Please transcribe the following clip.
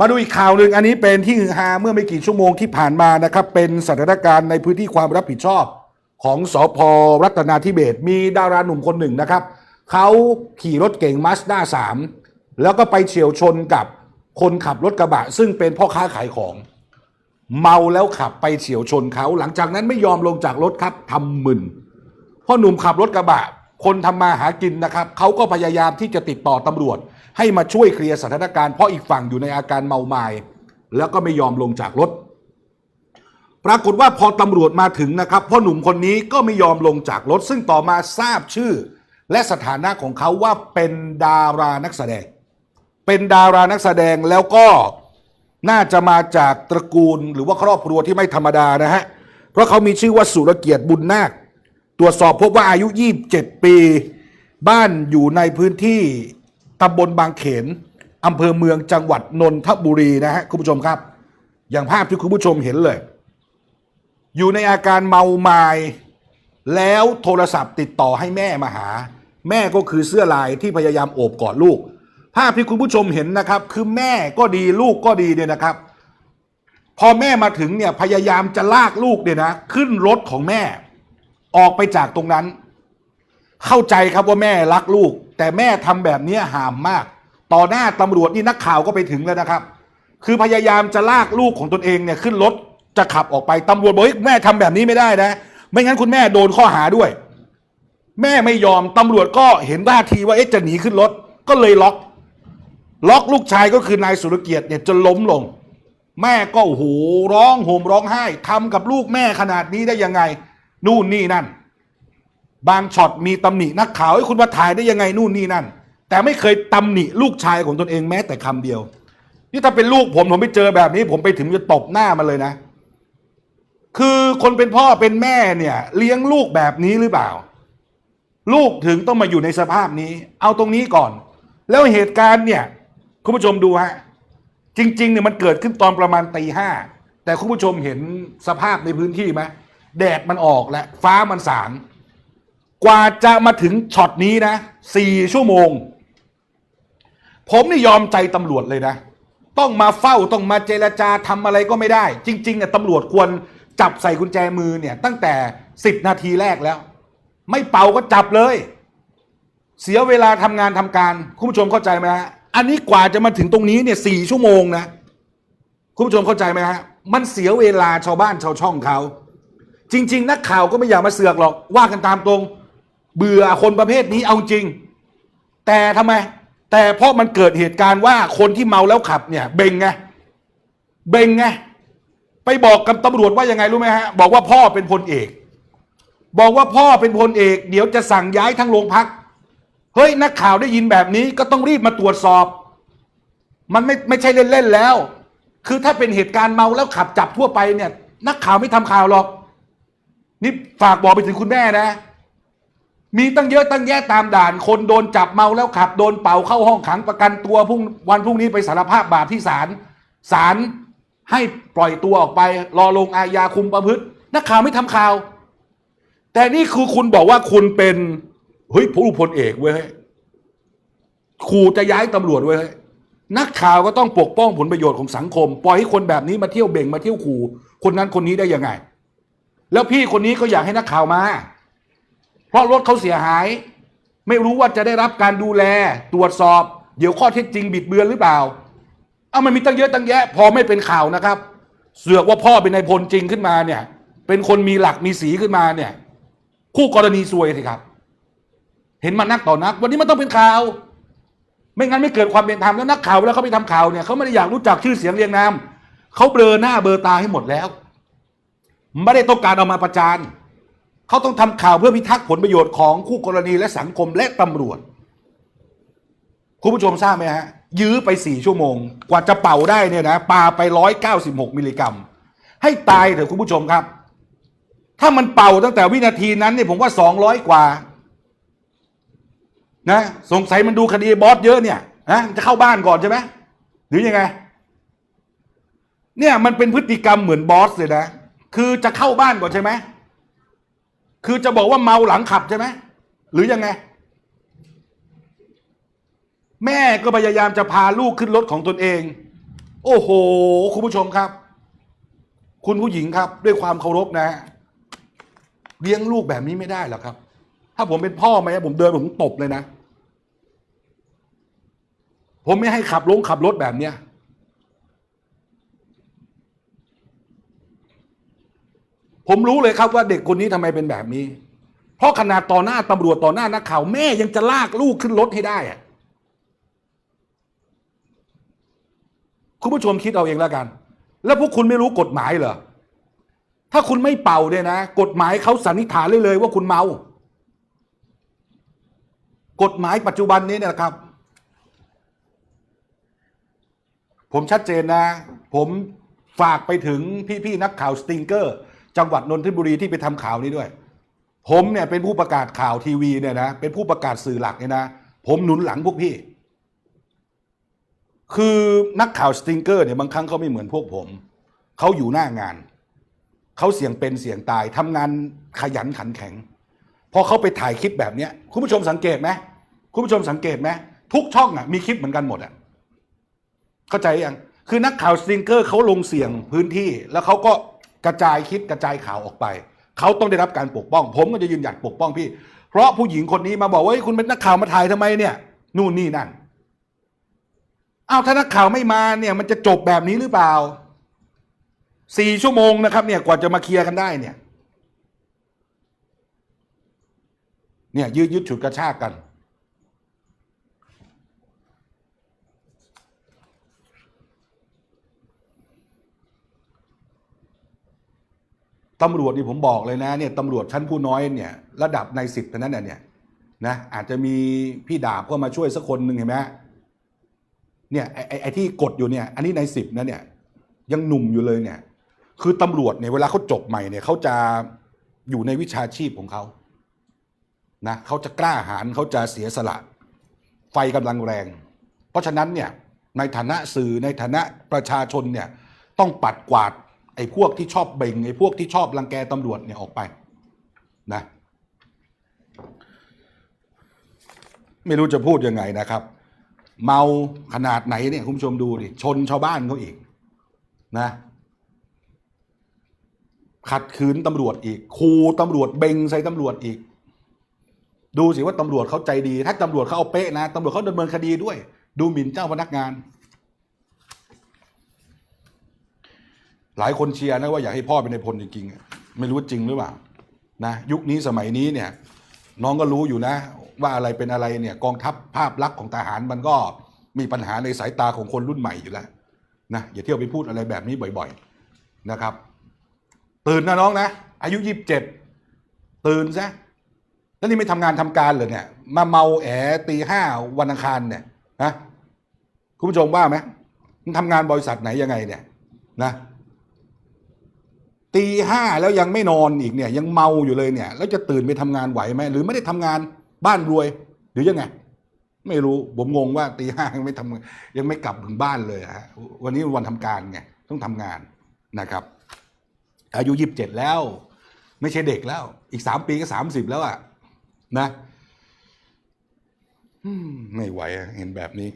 มาดูอีกข่าวหนึ่งอันนี้เป็นที่ฮือฮาเมื่อไม่กี่ชั่วโมงที่ผ่านมานะครับ เป็นสถานการณ์ในพื้นที่ความรับผิดชอบของสอพรัตนาธิเบศมีดาราหนุ่มคนหนึ่งนะครับเขาขี่รถเก่งมาสด้าสามแล้วก็ไปเฉียวชนกับคนขับรถกระบะ ซึ่งเป็นพ่อค้าขายของ เมาแล้วขับไปเฉียวชนเขา หลังจากนั้นไม่ยอมลงจากรถครับทำมึนพ่อหนุ่มขับรถกระบะ คนทำมาหากินนะครับเขาก็พยายามที่จะติดต่อตำรวจ ให้มาช่วยเคลียร์สถานการณ์เพราะอีกฝั่งอยู่ในอาการเมาไมา้แล้วก็ไม่ยอมลงจากรถ ปรากฏว่าพอตำรวจมาถึงนะครับพ่อหนุ่มคนนี้ก็ไม่ยอมลงจากรถ ซึ่งต่อมาทราบชื่อ และสถานะของเขาว่าเป็นดารานักแสดง เป็นดารานักแสดงแล้วก็น่าจะมาจากตระกูลหรือว่าครอบครัวที่ไม่ธรรมดานะฮะเพราะเขามีชื่อว่าสุรเกียรติบุญนาค ตรวจสอบพบว่าอายุ 27 ปี บ้านอยู่ในพื้นที่ตำบลบางเขนอำเภอเมืองจังหวัดนนทบุรีนะฮะคุณผู้ชมครับ อย่างภาพที่คุณผู้ชมเห็นเลย อยู่ในอาการเมาไมา้แล้วโทรศัพท์ติดต่อให้แม่มาหา แม่ก็คือเสื้อลายที่พยายามโอบกอดลูก ภาพที่คุณผู้ชมเห็นนะครับ คือแม่ก็ดีลูกก็ดีเนี่ยนะครับ พอแม่มาถึงเนี่ยพยายามจะลากลูกเนี่ยนะ ขึ้นรถของแม่ ออกไปจากตรงนั้น เข้าใจครับว่าแม่รักลูก แต่แม่ทำแบบนี้ห่ามมาก ต่อหน้าตำรวจนี่นักข่าวก็ไปถึงแล้วนะครับ คือพยายามจะลากลูกของตนเองเนี่ยขึ้นรถจะขับออกไปตำรวจบอกแม่ทำแบบนี้ไม่ได้นะ ไม่งั้นคุณแม่โดนข้อหาด้วย แม่ไม่ยอมตำรวจก็เห็นท่าทีว่าเอ๊ะจะหนีขึ้นรถก็เลยล็อก ล็อกลูกชายก็คือนายสุรเกียรติเนี่ยจนล้มลง แม่ก็โอ้โหร้องโหมร้องไห้ทำกับลูกแม่ขนาดนี้ได้ยังไง นู่นนี่นั่น บางช็อตมีตำหนินักข่าวให้คุณมาถ่ายได้ยังไงนู่นนี่นั่น แต่ไม่เคยตำหนิลูกชายของตนเองแม้แต่คำเดียว นี่ถ้าเป็นลูกผมผมไปเจอแบบนี้ ผมไปถึงจะตบหน้ามันเลยนะ คือคนเป็นพ่อเป็นแม่เนี่ย เลี้ยงลูกแบบนี้หรือเปล่า ลูกถึงต้องมาอยู่ในสภาพนี้ เอาตรงนี้ก่อน แล้วเหตุการณ์เนี่ยคุณผู้ชมดูฮะจริงๆเนี่ยมันเกิดขึ้นตอนประมาณตีห้าแต่คุณผู้ชมเห็นสภาพในพื้นที่ไหม แดดมันออกและฟ้ามันสาง กว่าจะมาถึงช็อตนี้นะสี่ชั่วโมง ผมนี่ยอมใจตำรวจเลยนะ ต้องมาเฝ้าต้องมาเจรจาทำอะไรก็ไม่ได้ จริงๆเนี่ยตำรวจควรจับใส่กุญแจมือเนี่ย ตั้งแต่สิบนาทีแรกแล้ว ไม่เป่าก็จับเลย เสียเวลาทำงานทำการ คุณผู้ชมเข้าใจไหมฮะอันนี้กว่าจะมาถึงตรงนี้เนี่ยสี่ชั่วโมงนะ คุณผู้ชมเข้าใจไหมฮะมันเสียเวลาชาวบ้านชาวช่องเขา จริง ๆ นักข่าวก็ไม่อยากมาเสือกหรอก ว่ากันตามตรง เบื่อคนประเภทนี้เอาจริง แต่ทำไม แต่เพราะมันเกิดเหตุการณ์ว่าคนที่เมาแล้วขับเนี่ย เบงไงเบงไงไปบอกกับตำรวจว่ายังไงรู้ไหมฮะ บอกว่าพ่อเป็นพลเอก บอกว่าพ่อเป็นพลเอก เดี๋ยวจะสั่งย้ายทั้งโรงพักเฮ้ยนักข่าวได้ยินแบบนี้ก็ต้องรีบมาตรวจสอบ มันไม่ไม่ใช่เล่นๆแล้ว คือถ้าเป็นเหตุการณ์เมาแล้วขับจับทั่วไปเนี่ย นักข่าวไม่ทำข่าวหรอก นี่ฝากบอกไปถึงคุณแม่นะ มีตั้งเยอะตั้งแยะตามด่าน คนโดนจับเมาแล้วขับ โดนเป่าเข้าห้องขังประกันตัวพรุ่งวันพรุ่งนี้ไปสารภาพบาปที่ศาลศาลให้ปล่อยตัวออกไป รอลงอาญาคุมประพฤตินักข่าวไม่ทำข่าว แต่นี่คือคุณบอกว่าคุณเป็นเฮ้ยผู้พลเอกเว้ยเฮ้ยขู่จะย้ายตำรวจเว้ยเฮ้ยนักข่าวก็ต้องปกป้องผลประโยชน์ของสังคม ปล่อยให้คนแบบนี้มาเที่ยวเบ่งมาเที่ยวขู่ คนนั้นคนนี้ได้ยังไง แล้วพี่คนนี้ก็อยากให้นักข่าวมา เพราะรถเขาเสียหาย ไม่รู้ว่าจะได้รับการดูแลตรวจสอบ เดี๋ยวข้อเท็จจริงบิดเบือนหรือเปล่า เอามันมีตั้งเยอะตั้งแยะ พอไม่เป็นข่าวนะครับ เสือกว่าพ่อเป็นนายพลจริงขึ้นมาเนี่ย เป็นคนมีหลักมีสีขึ้นมาเนี่ย คู่กรณีซวยสิครับ เห็นมันนักต่อนัก วันนี้มันต้องเป็นข่าว ไม่งั้นไม่เกิดความเป็นธรรมแล้วนักข่าวเวลาเขาไปทำข่าวเนี่ยเขาไม่ได้อยากรู้จักชื่อเสียงเรียงนามเขาเบลอหน้าเบลอตาให้หมดแล้ว ไม่ได้ต้องการเอามาประจานเขาต้องทำข่าวเพื่อพิทักษ์ผลประโยชน์ของคู่กรณีและสังคมและตำรวจ คุณผู้ชมทราบไหมฮะ ยื้อไปสี่ชั่วโมง กว่าจะเป่าได้เนี่ยนะปาไปร้อยเก้าสิบหกมิลลิกรัม ให้ตายเถอะคุณผู้ชมครับ ถ้ามันเป่าตั้งแต่วินาทีนั้นเนี่ยผมว่าสองร้อยกว่า นะ สงสัยมันดูคดีบอสเยอะเนี่ยนะจะเข้าบ้านก่อนใช่ไหมหรือยังไง เนี่ยมันเป็นพฤติกรรมเหมือนบอสเลยนะ คือจะเข้าบ้านก่อนใช่ไหมคือจะบอกว่าเมาหลังขับใช่ไหมหรือยังไง แม่ก็พยายามจะพาลูกขึ้นรถของตนเอง โอ้โห คุณผู้ชมครับ คุณผู้หญิงครับ ด้วยความเคารพนะ เลี้ยงลูกแบบนี้ไม่ได้หรอกครับ ถ้าผมเป็นพ่อไหมผมเดินผมตบเลยนะ ผมไม่ให้ขับลงขับรถแบบเนี้ย ผมรู้เลยครับว่าเด็กคนนี้ทำไมเป็นแบบนี้ เพราะขนาดต่อหน้าตำรวจต่อหน้านักข่าวแม่ยังจะลากลูกขึ้นรถให้ได้อะคุณผู้ชมคิดเอาเองแล้วกัน แล้วพวกคุณไม่รู้กฎหมายเหรอถ้าคุณไม่เป่าเนี่ยนะกฎหมายเขาสันนิษฐานเลยเลยว่าคุณเมา กฎหมายปัจจุบันนี้เนี่ยนะครับ ผมชัดเจนนะ ผมฝากไปถึงพี่ๆนักข่าวสติงเกอร์ จังหวัดนนทบุรีที่ไปทำข่าวนี้ด้วย ผมเนี่ยเป็นผู้ประกาศข่าวทีวีเนี่ยนะเป็นผู้ประกาศสื่อหลักเนี่ยนะผมหนุนหลังพวกพี่ คือนักข่าวสติงเกอร์เนี่ยบางครั้งเขาไม่เหมือนพวกผมเขาอยู่หน้างานเขาเสี่ยงเป็นเสี่ยงตายทำงานขยันขันแข็งพอเขาไปถ่ายคลิปแบบเนี้ยคุณผู้ชมสังเกตไหมคุณผู้ชมสังเกตไหมทุกช่องอะมีคลิปเหมือนกันหมดอะเข้าใจยังคือนักข่าวสติงเกอร์เขาลงเสี่ยงพื้นที่แล้วเขาก็ กระจายคลิปกระจายข่าวออกไป เขาต้องได้รับการปกป้อง ผมก็จะยืนหยัดปกป้องพี่ เพราะผู้หญิงคนนี้มาบอกว่าคุณเป็นนักข่าวมาถ่ายทำไมเนี่ย นู่นนี่นั่นอ้าวถ้านักข่าวไม่มาเนี่ย มันจะจบแบบนี้หรือเปล่าสี่ชั่วโมงนะครับ เนี่ยกว่าจะมาเคลียร์กันได้เนี่ย เนี่ยยืดยืดฉุดกระชากกัน ตำรวจนี่ผมบอกเลยนะเนี่ยตำรวจชั้นผู้น้อยเนี่ยระดับในสิบเท่านั้นเนี่ยนะอาจจะมีพี่ดาบก็มาช่วยสักคนหนึ่งเห็นไหมเนี่ยไอ้ไอ้ที่กดอยู่เนี่ย อันนี้ในสิบนะเนี่ย ยังหนุ่มอยู่เลยเนี่ย คือตำรวจเนี่ยเวลาเขาจบใหม่เนี่ยเขาจะอยู่ในวิชาชีพของเขานะเขาจะกล้าหาญเขาจะเสียสละ ไฟกำลังแรง เพราะฉะนั้นเนี่ยในฐานะสื่อในฐานะประชาชนเนี่ยต้องปัดกวาด ไอ้พวกที่ชอบเบ่งไอ้พวกที่ชอบรังแกตำรวจเนี่ยออกไปนะไม่รู้จะพูดยังไงนะครับ เมาขนาดไหนเนี่ยคุณผู้ชมดูดิชนชาวบ้านเขาอีกนะขัดขืนตำรวจอีกคูตำรวจเบ่งใส่ตำรวจอีก ดูสิว่าตำรวจเขาใจดี ถ้าตำรวจเขาเอาเป๊ะนะตำรวจเขาดำเนินคดีด้วย ดูหมิ่นเจ้าพนักงาน หลายคนเชียร์นะว่าอยากให้พ่อเป็นในพลจริงๆไม่รู้จริงหรือเปล่านะยุคนี้สมัยนี้เนี่ยน้องก็รู้อยู่นะ ว่าอะไรเป็นอะไรเนี่ยกองทัพภาพลักษณ์ของทหารมันก็มีปัญหาในสายตาของคนรุ่นใหม่อยู่แล้วนะอย่าเที่ยวไปพูดอะไรแบบนี้บ่อยๆนะครับ ตื่นนะน้องนะ อายุยี่สิบเจ็ดตื่นซะแล้วนี่ไม่ทำงานทำการเลยเนี่ย มาเมาแอตีห้าวันอังคารเนี่ยนะคุณผู้ชมว่าไหมมันทำงานบริษัทไหนยังไงเนี่ยนะ ตีห้าแล้วยังไม่นอนอีกเนี่ยยังเมาอยู่เลยเนี่ยแล้วจะตื่นไปทำงานไหวไหมหรือไม่ได้ทำงานบ้านรวยหรือยังไง ไม่รู้ผมงงว่าตีห้ายังไม่ทำยังไม่กลับถึงบ้านเลยฮะวันนี้วันทำการไงต้องทำงานนะครับ อายุยี่สิบเจ็ดแล้ว ไม่ใช่เด็กแล้ว อีกสามปีก็สามสิบแล้วอะนะไม่ไหวเห็นแบบนี้